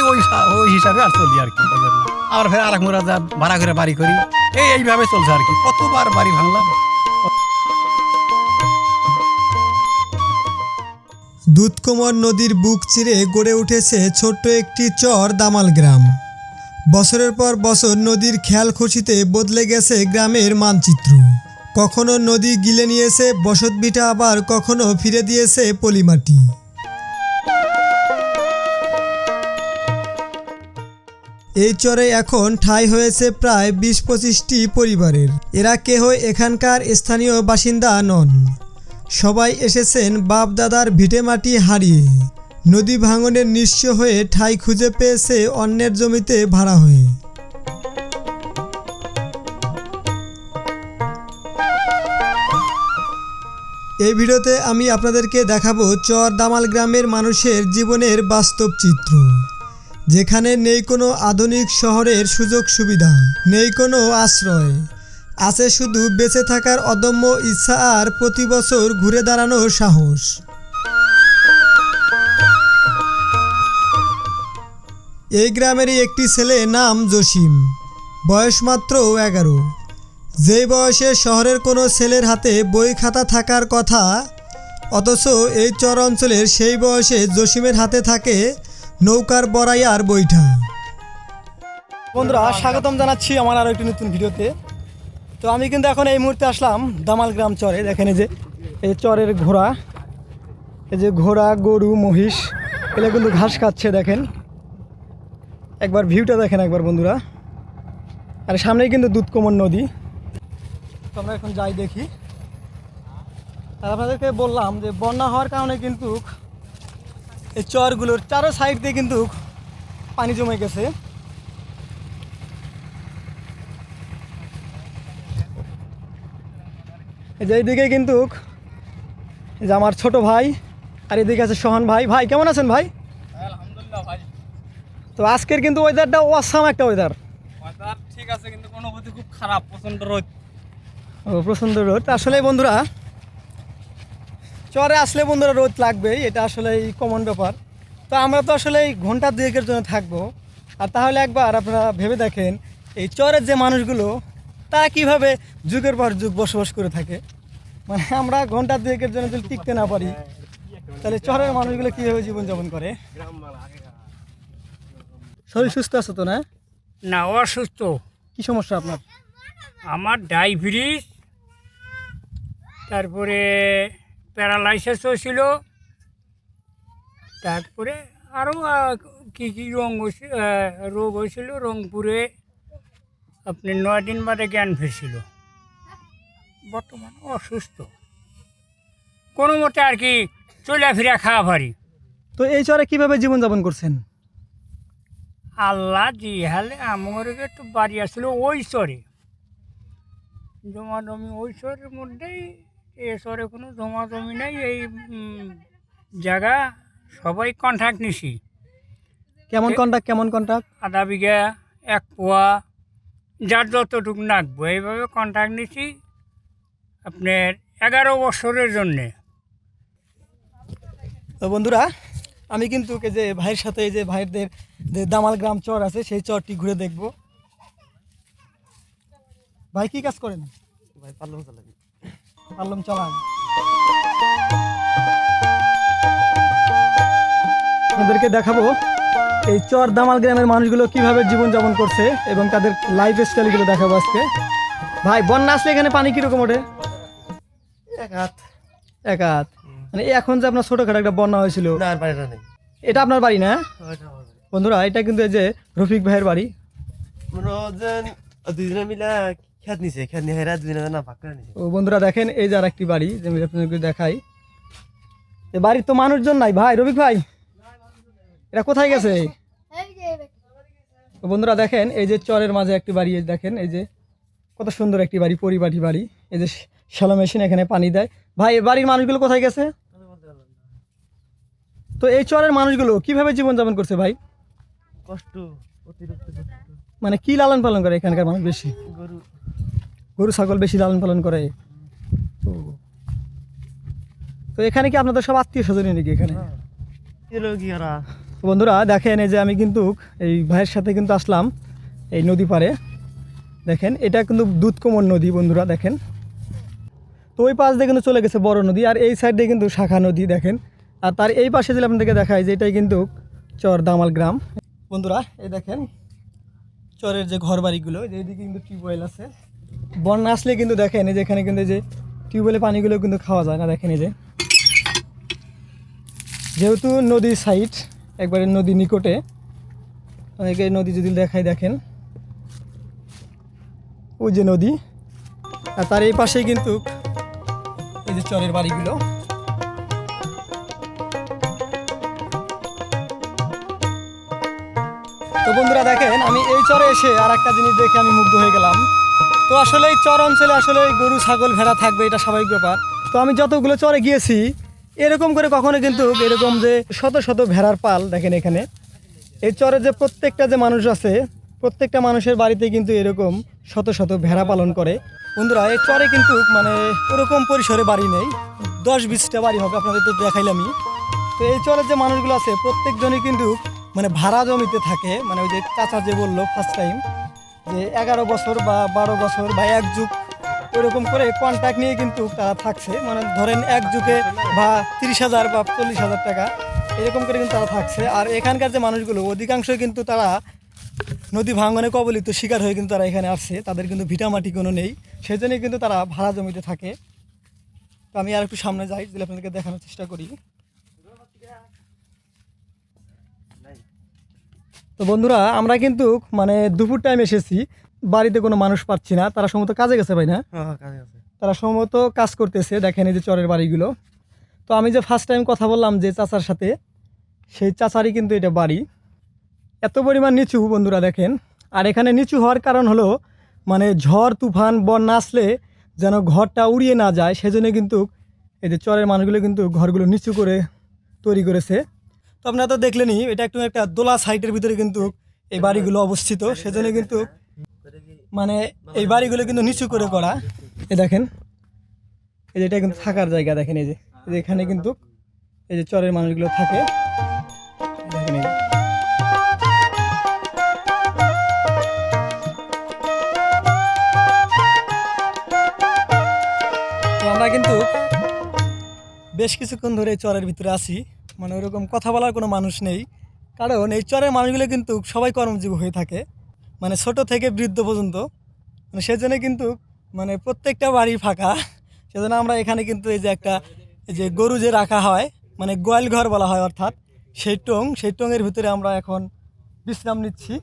চালাই ওই ওই হিসাবে আর চলি আর কি আবার ফের আর এক যা ভাড়া করে বাড়ি করি, এই এইভাবে চলছে আর কি। কতবার বাড়ি ভাঙলাম। দুধকুমার নদীর বুক চিরে গড়ে উঠেছে ছোট্ট একটি চর দামাল গ্রাম। বছরের পর বছর নদীর খেয়াল খুশিতে বদলে গেছে গ্রামের মানচিত্র। কখনো নদী গিলে নিয়েছে বসতভিটা আবার কখনো ফিরে দিয়েছে পলিমাটি। এই চরে এখন ঠাঁই হয়েছে প্রায় বিশ পঁচিশটি পরিবারের। এরা কেহ এখানকার স্থানীয় বাসিন্দা নন। সবাই এসেছেন বাপ দাদার ভিটেমাটি হারিয়ে। নদী ভাঙনের নিঃস্ব হয়ে ঠাঁই খুঁজে পেয়েছে অন্যের জমিতে ভাড়া হয়ে। এই ভিডিওতে আমি আপনাদেরকে দেখাবো চর দামাল গ্রামের মানুষের জীবনের বাস্তব চিত্র। যেখানে নেই কোনো আধুনিক শহরের সুযোগ সুবিধা, নেই কোনো আশ্রয়। আছে শুধু বেঁচে থাকার অদম্য ইচ্ছা আর প্রতি বছর ঘুরে দাঁড়ানোর সাহস। এই গ্রামেরই একটি ছেলে নাম জসিম। বয়স মাত্র এগারো। যেই বয়সে শহরের কোনো ছেলের হাতে বই খাতা থাকার কথা, অথচ এই চর অঞ্চলের সেই বয়সে জসিমের হাতে থাকে নৌকার বড়াই আর বৈঠা। বন্ধুরা, স্বাগতম জানাচ্ছি আমার আরও একটি নতুন ভিডিওতে। তো আমি কিন্তু এখন এই মুহূর্তে আসলাম দামাল গ্রাম চরে। দেখেন এই যে, এই চরের ঘোড়া, এই যে ঘোড়া, গরু, মহিষ এগুলো কিন্তু ঘাস খাচ্ছে, দেখেন। একবার ভিউটা দেখেন একবার বন্ধুরা। আর সামনেই কিন্তু দুধকমন নদী। তো আমরা এখন যাই দেখি। আর আপনাদেরকে বললাম যে, বন্যা হওয়ার কারণে কিন্তু এই চরগুলোর চারো সাইড দিয়ে কিন্তু পানি জমে গেছে। এইদিকে কিন্তু যে আমার ছোট ভাই আর এদিকে আছে সোহান ভাই। ভাই কেমন আছেন ভাই? তো আজকের কিন্তু ওয়েদারটা অসাম একটা ওয়েদার ঠিক আছে কিন্তু কোনো খুব খারাপ প্রচণ্ড রোদ। ও প্রচণ্ড রোদ। আসলে বন্ধুরা চরে আসলে বন্ধুরা রোদ লাগবেই এটা আসলে এই কমন ব্যাপার। তো আমরা তো আসলে এই ঘণ্টা দুয়েকের জন্য থাকব। আর তাহলে একবার আপনারা ভেবে দেখেন এই চরের যে মানুষগুলো তারা কীভাবে যুগের পর যুগ বসবাস করে থাকে। মানে আমরা ঘণ্টা দুয়েকের জন্য যদি টিকতে না পারি তাহলে চরের মানুষগুলো কীভাবে জীবনযাপন করে? শরীর সুস্থ আছে তো না? না অসুস্থ। কি সমস্যা আপনার? আমার ডায়াবেটিস তারপরে প্যারালাইসিসও ছিল। তারপরে আরও কী কী রোগ হয়েছিল রোগ হয়েছিল রংপুরে। আপনি নয় দিন বাদে জ্ঞান ফিরছিল। বর্তমান অসুস্থ। কোনো মতে আর কি চলাফেরা খাওয়া পারি তো এই চরে কীভাবে জীবনযাপন করছেন? আল্লাহ জি হালে আমার একটু বাড়ি আসলো ওই চরে। জমা জমি ওই চরের মধ্যেই এ চরে কোনো জমা জমি নেই এই জায়গা সবাই কন্ট্রাক্ট নিছি। কেমন কন্টাক্ট কেমন কন্টাক্ট আধা বিঘা এক পোয়া যার যতটুকু নাকবো এইভাবে কন্ট্রাক্ট নিছি আপনার এগারো বছরের জন্যে। তো বন্ধুরা আমি কিন্তু যে ভাইয়ের সাথে এই যে ভাইয়েরদের যে দামাল গ্রাম চর আছে সেই চরটি ঘুরে দেখব। ভাই কি কাজ করেন? ভাই পারলাম চালাবি পারলাম চালান আপনাদেরকে দেখাবো এই চর দামাল গ্রামের মানুষগুলো কীভাবে জীবনযাপন করছে এবং তাদের লাইফ স্টাইলগুলো দেখাবো আজকে। ভাই বন্যা আসলে এখানে পানি কীরকম ওঠে? এক হাত। এক হাত। মানে এখন যে আপনার ছোটোখাটো একটা বন্যা হয়েছিল। এটা আপনার বাড়ি না? বন্ধুরা এটা কিন্তু এই যে রফিক ভাইয়ের বাড়ি। দুজনে মিলে খেত নিছে খেত নিয়ে হেরা দুজনে না ভাগ করে নিছে। ও বন্ধুরা দেখেন এই যে আর একটি বাড়ি যে আমি আপনাদেরকে দেখাই। এ বাড়ির তো মানুষজন নাই ভাই রফিক ভাই? এটা কোথায় গেছে? তো বন্ধুরা দেখেন এই যে চরের মাঝে একটি বাড়ি দেখেন এই যে কত সুন্দর একটি বাড়ি পরিবাটি বাড়ি। এই যে শ্যালো মেশিন এখানে পানি দেয়। ভাই এই বাড়ির মানুষগুলো কোথায় গেছে? তো এই চরের মানুষগুলো কীভাবে জীবনযাপন করছে ভাই? কষ্ট অতিরিক্ত কষ্ট। মানে কি লালন পালন করে এখানকার মানুষ বেশি? গরু। গরু ছাগল বেশি লালন পালন করে। তো তো এখানে কি আপনাদের সব আত্মীয় স্বজনই নাকি এখানে? তো বন্ধুরা দেখেন এই যে আমি কিন্তু এই ভাইয়ের সাথে কিন্তু আসলাম এই নদী পারে দেখেন এটা কিন্তু দুধকমল নদী বন্ধুরা দেখেন। তো ওই পাশ দিয়ে কিন্তু চলে গেছে বড় নদী আর এই সাইড দিয়ে কিন্তু শাখা নদী দেখেন। আর তার এই পাশে যদি আপনাদেরকে দেখায় যে এটাই কিন্তু চর দামাল গ্রাম। বন্ধুরা এই দেখেন চরের যে ঘর বাড়িগুলো এইদিকে কিন্তু টিউবওয়েল আছে। বন্যা আসলে কিন্তু দেখেন, এই যে এখানে কিন্তু যে টিউবওয়েলের পানিগুলো কিন্তু খাওয়া যায় না, দেখেন এই যে। যেহেতু নদীর সাইড একবারে নদী নিকটে, অনেকে নদী যদি দেখায়, দেখেন। ওই যে নদী, আর তার এই পাশেই কিন্তু এই যে চরের বাড়িগুলো। তো বন্ধুরা দেখেন, আমি এই চরে এসে আর একটা জিনিস দেখে আমি মুগ্ধ হয়ে গেলাম। তো আসলে এই চর অঞ্চলে আসলে গরু, ছাগল, ভেড়া থাকবে, এটা স্বাভাবিক ব্যাপার। তো আমি যতগুলো চরে গিয়েছি, এরকম করে কখনো কিন্তু এরকম যে শত শত ভেড়ার পাল দেখেন এখানে, এই চরে যে প্রত্যেকটা যে মানুষ আছে, প্রত্যেকটা মানুষের বাড়িতে কিন্তু এরকম শত শত ভেড়া পালন করে। বন্ধুরা, এই চরে কিন্তু মানে ওরকম পরিসরে বাড়ি নেই, দশ বিশটা বাড়ি হবে, আপনাদের তো দেখাইলামই। তো এই চরের যে মানুষগুলো আছে, প্রত্যেকজনই কিন্তু মানে ভাড়া জমিতে থাকে মানে ওই যে চাচা যে বলল ফার্স্ট টাইম যে এগারো বছর বা বারো বছর বা এক যুগ এরকম করে কন্ট্যাক্ট নিয়ে কিন্তু তারা থাকছে। মানে ধরেন এক যুগে বা তিরিশ হাজার বা চল্লিশ হাজার টাকা এরকম করে কিন্তু তারা থাকছে। আর এখানকার যে মানুষগুলো, অধিকাংশই কিন্তু তারা নদী ভাঙনে কবলিত শিকার হয়ে কিন্তু তারা এখানে আসছে। তাদের কিন্তু ভিটামাটি কোনো নেই। সেই জন্যই কিন্তু তারা ভাড়া জমিতে থাকে। তো আমি আর একটু সামনে যাই যদি আপনাদেরকে দেখানোর চেষ্টা করি। তো বন্ধুরা আমরা কিন্তু মানে দুপুর টাইম এসেছি। বাড়িতে কোনো মানুষ পাচ্ছি না। তারা সম্ভবত কাজে গেছে ভাই না? তারা সম্ভবত কাজ করতেছে। দেখেন এই যে চরের বাড়িগুলো। তো আমি যে ফার্স্ট টাইম কথা বললাম যে চাচার সাথে সেই চাচারই কিন্তু এটা বাড়ি। এত পরিমাণ নিচু বন্ধুরা দেখেন। আর এখানে নিচু হওয়ার কারণ হলো মানে ঝড় তুফান বন্যা আসলে যেন ঘরটা উড়িয়ে না যায় সেজন্য কিন্তু এই যে চরের মানুষগুলো কিন্তু ঘরগুলো নিচু করে তৈরি করেছে। তো আপনারা তো দেখলেনই, এটা একটু একটা দোলা সাইটের ভিতরে কিন্তু এই বাড়িগুলো অবস্থিত। সেজন্য কিন্তু মানে এই বাড়িগুলো কিন্তু নিচু করে করা। এই দেখেন, এই যে এটা কিন্তু থাকার জায়গা দেখেন এই যে। এখানে কিন্তু এই যে চরের মানুষগুলো থাকে। আমরা কিন্তু বেশ কিছুক্ষণ ধরে চরের ভিতরে আছি। মানে ওরকম কথা বলার কোনো মানুষ নেই। কারণ এই চরের মানুষগুলো কিন্তু সবাই কর্মজীবী হয়ে থাকে। মানে ছোট থেকে বৃদ্ধ পর্যন্ত। মানে সেজন্য কিন্তু মানে প্রত্যেকটা বাড়ি ফাঁকা। সেজন্য আমরা এখানে কিন্তু এই যে একটা এই যে গরু যে রাখা হয় মানে গোয়াল ঘর বলা হয় অর্থাৎ, সেই টং, সেই টঙের ভিতরে আমরা এখন বিশ্রাম নিচ্ছি।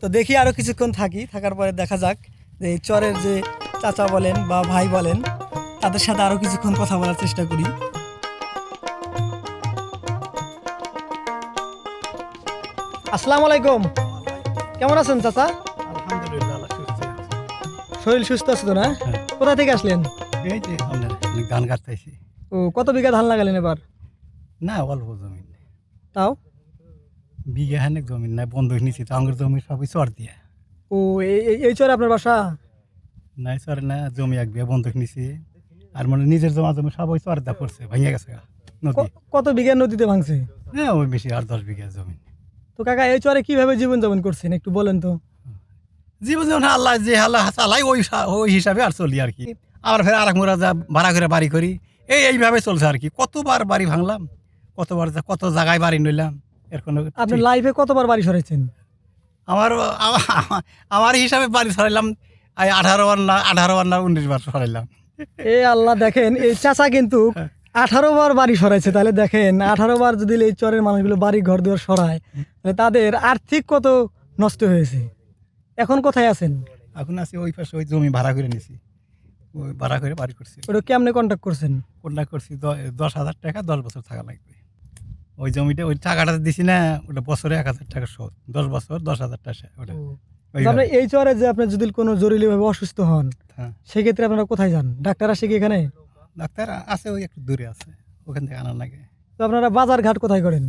তো দেখি আরও কিছুক্ষণ থাকি, থাকার পরে দেখা যাক যে চরের যে চাচা বলেন বা ভাই বলেন, তাদের সাথে আরও কিছুক্ষণ কথা বলার চেষ্টা করি। আসসালামু আলাইকুম। কেমন আছেন চাচা? আলহামদুলিল্লাহ সুস্থ শরীর সুস্থ আছে তো না? হ্যাঁ। কোথা থেকে আসলেন? এই যে গান গাইতেছি ও কত বিঘা ধান লাগালেন এবার? না অল্প জমি। তাও? বিঘা হানেক জমি না বন্ধক নিছি তো আঙ্গুর জমি সবই চর দিয়া। ও এই এই- চরে আপনার বাসা? নাই চরে না জমি এক বিঘা বন্ধক নিছি। আর মানে নিজের জমা জমি সবই চর দা পড়ছে ভেঙে গেছে নদী। কত বিঘা নদীতে ভাঙছে? হ্যাঁ ওই বেশি আর দশ বিঘা জমি। তো কাকা এই চরে কীভাবে জীবন যাপন করছেন? একটু বলেন তো। জীবন যেমন আল্লাহ যে আল্লাহ চালাই ওই ওই হিসাবে আর চলি আর কি। আবার ফের আর মোরা যা ভাড়া করে বাড়ি করি। এই এইভাবে চলছে আর কি। কতবার বাড়ি ভাঙলাম কতবার কত জায়গায় বাড়ি নিলাম এর কোনো আপনি লাইফে কতবার বাড়ি সরাইছেন আমার আমার- হিসাবে বাড়ি সরাইলাম আঠারো বার না আঠারো বার না উনিশ বার সরাইলাম। এ আল্লাহ দেখেন এই চাচা কিন্তু আঠারো বার বাড়ি সরাইছে তাহলে দেখেন আঠারো বার যদি এই চরের মানুষগুলো বাড়ি ঘর দুয়ার সরায় তাহলে তাদের আর্থিক কত নষ্ট হয়েছে? এখন কোথায় আছেন? এখন আছি ওই পাশে ওই জমি ভাড়া করে নিছি। ওই ভাড়া করে বাড়ি করছি। ওটা কেমনে কন্ট্যাক্ট করছেন? কোনটা করছি দশ হাজার টাকা দশ বছর থাকা লাগবে। ওই জমিটা ওই টাকাটা দিছি না ওটা বছরে এক হাজার টাকা শোধ। দশ বছর দশ হাজার টাকা ওটা। আপনি এই চরে যে আপনি যদি কোনো জরুরিভাবে অসুস্থ হন হ্যাঁ। সেক্ষেত্রে আপনারা কোথায় যান? ডাক্তার আসে কি এখানে? ডাক্তার আছে ওই একটু দূরে আছে ওখান থেকে আনার লাগে। তো আপনারা বাজার ঘাট কোথায় করেন?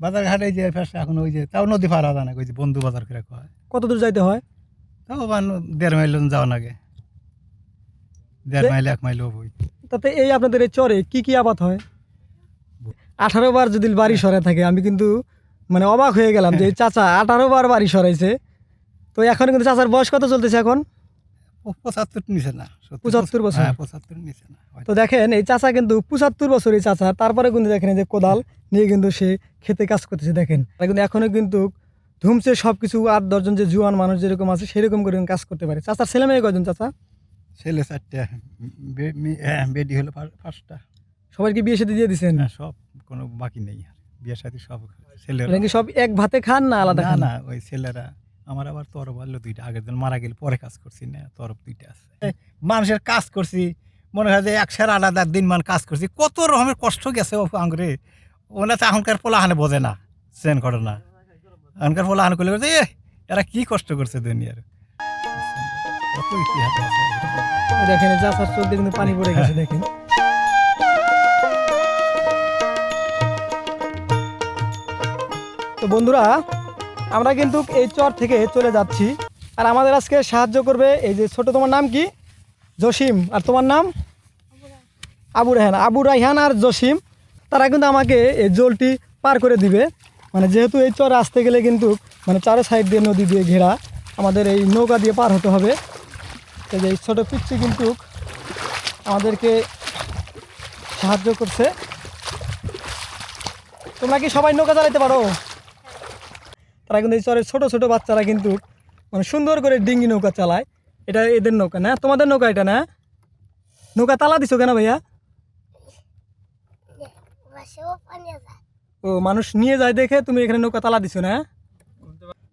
বাজার ঘাটে যে পাশে এখন ওই যে তাও নদী পার হওয়া যায় ওই যে বন্ধু বাজার করে কয় কত দূর যাইতে হয়? তাও বান দেড় মাইল যাওয়া লাগে। দেড় মাইল এক মাইল ওই তাতে এই আপনাদের এই চরে কি কি আবাদ হয়? আঠারো বার যদি বাড়ি সরে থাকে আমি কিন্তু মানে অবাক হয়ে গেলাম যে চাচা আঠারো বার বাড়ি সরাইছে। তো এখন কিন্তু চাচার বয়স কত চলতেছে এখন? পঁচাত্তর নিচে না 75 বছর? হ্যাঁ পঁচাত্তর নিচে না তো দেখেন এই চাচা কিন্তু পঁচাত্তর বছরই চাচা তারপরে কিন্তু দেখেন এই যে কোদাল নিয়ে কিন্তু সে খেতে কাজ করতেছে দেখেন। কিন্তু এখনও কিন্তু ধুমছে সব কিছু আট দশজন যে জুয়ান মানুষ যেরকম আছে সেরকম করে কাজ করতে পারে। চাচার ছেলে মেয়ে কয়জন চাচা? ছেলে চারটে হ্যাঁ, বেডি হলো পাঁচটা। সবাইকে বিয়ে সাথে দিয়ে দিচ্ছেন না সব কোনো বাকি নেই আর বিয়ের সাথে সব ছেলেরা সব এক ভাতে খান না আলাদা না ওই ছেলেরা আমার আবার তরফ আনলো দুইটা আগের দিন মারা গেলে পরে কাজ করছি না তরফ দুইটা আছে। মানুষের কাজ করছি মনে হয় যে একশোর আলাদা দিন মান কাজ করছি কত রকমের কষ্ট গেছে ও আঙ্গুরে। ওনা তো এখনকার পোলাহানে বোঝে না সেন ঘটনা। এখনকার পোলাহান করলে বলছে এ এরা কি কষ্ট করছে দুনিয়ার? কত ইতিহাস আছে। দেখেন চলতে কিন্তু পানি পড়ে গেছে দেখেন। তো বন্ধুরা আমরা কিন্তু এই চর থেকে চলে যাচ্ছি। আর আমাদের আজকে সাহায্য করবে এই যে ছোট তোমার নাম কি? জসিম। আর তোমার নাম? আবু রায়হান। আবু রায়হান আর জসিম, তারা কিন্তু আমাকে এই জলটি পার করে দিবে। মানে যেহেতু এই চর আসতে গেলে কিন্তু মানে চারো সাইড দিয়ে নদী দিয়ে ঘেরা, আমাদের এই নৌকা দিয়ে পার হতে হবে। এই যে ছোটো পিচ্ছি কিন্তু আমাদেরকে সাহায্য করছে। তোমরা কি সবাই নৌকা চালাইতে পারো? তারা কিন্তু এই চরের ছোটো ছোটো বাচ্চারা কিন্তু মানে সুন্দর করে ডিঙ্গি নৌকা চালায়। এটা এদের নৌকা, না? তোমাদের নৌকা এটা, না? নৌকা তালা দিছো কেন ভাইয়া? ও, মানুষ নিয়ে যায় দেখে তুমি এখানে নৌকা তালা দিছো, না?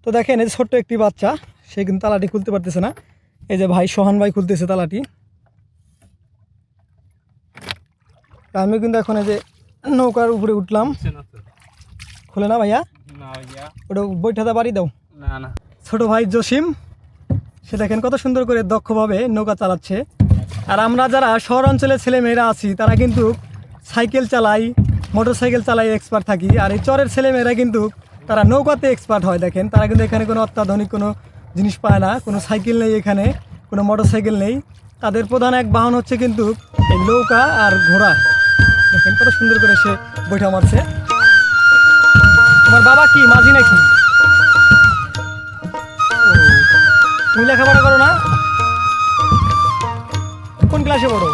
তো দেখেন, এই ছোট্ট একটি বাচ্চা, সে কিন্তু তালাটি খুলতে পারতেছে না। এই যে ভাই, সোহান ভাই খুলতেছে তালাটি। আমি কিন্তু এখন এই যে নৌকার উপরে উঠলাম। খুলে না ভাইয়া? ওটা বৈঠাতে বাড়ি দাও। না না। ছোট ভাই জসিম সে দেখেন কত সুন্দর করে দক্ষভাবে নৌকা চালাচ্ছে। আর আমরা যারা শহর অঞ্চলের ছেলে মেয়েরা আছি তারা কিন্তু সাইকেল চালাই মোটর সাইকেল চালাই এক্সপার্ট থাকি। আর এই চরের ছেলে মেয়েরা কিন্তু তারা নৌকাতে এক্সপার্ট হয় দেখেন। তারা কিন্তু এখানে কোনো অত্যাধুনিক কোনো জিনিস পায় না কোনো সাইকেল নেই এখানে কোনো মোটর সাইকেল নেই। তাদের প্রধান এক বাহন হচ্ছে কিন্তু এই নৌকা আর ঘোড়া। দেখেন কত সুন্দর করে সে বৈঠা মারছে। তোমার বাবা কি, মাঝি নাকি? তুমি লেখাপড়া করো না? কোন ক্লাসে পড়ো?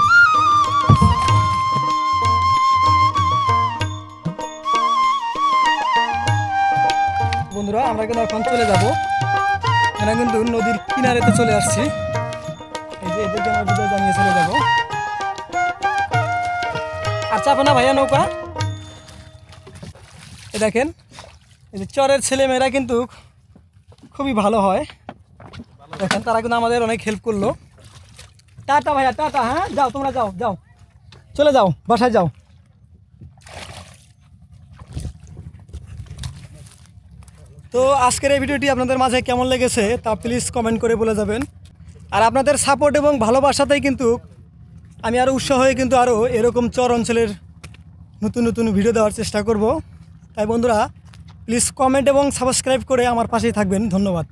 বন্ধুরা, আমরা কিন্তু এখন চলে যাব। আমরা কিন্তু নদীর কিনারেতে চলে আসছি। এই যে এদেরকে আমরা বিদায় জানিয়ে চলে যাব। চাপে না ভাইয়া নৌকা? এ দেখেন এই যে চরের ছেলে মেয়েরা কিন্তু খুবই ভালো হয়। দেখেন, তারা কিন্তু আমাদের অনেক হেল্প করল। টাটা ভাইয়া, টাটা হ্যাঁ? যাও, তোমরা যাও যাও। চলে যাও, বাসায় যাও। তো আজকের এই ভিডিওটি আপনাদের মাঝে কেমন লেগেছে তা প্লিজ কমেন্ট করে বলে যাবেন। আর আপনাদের সাপোর্ট এবং ভালোবাসাতেই কিন্তু আমি আরও উৎসাহ হয়ে কিন্তু আরও এরকম চর অঞ্চলের নতুন নতুন ভিডিও দেওয়ার চেষ্টা করব। তাই বন্ধুরা প্লিজ কমেন্ট এবং সাবস্ক্রাইব করে আমার পাশেই থাকবেন। ধন্যবাদ।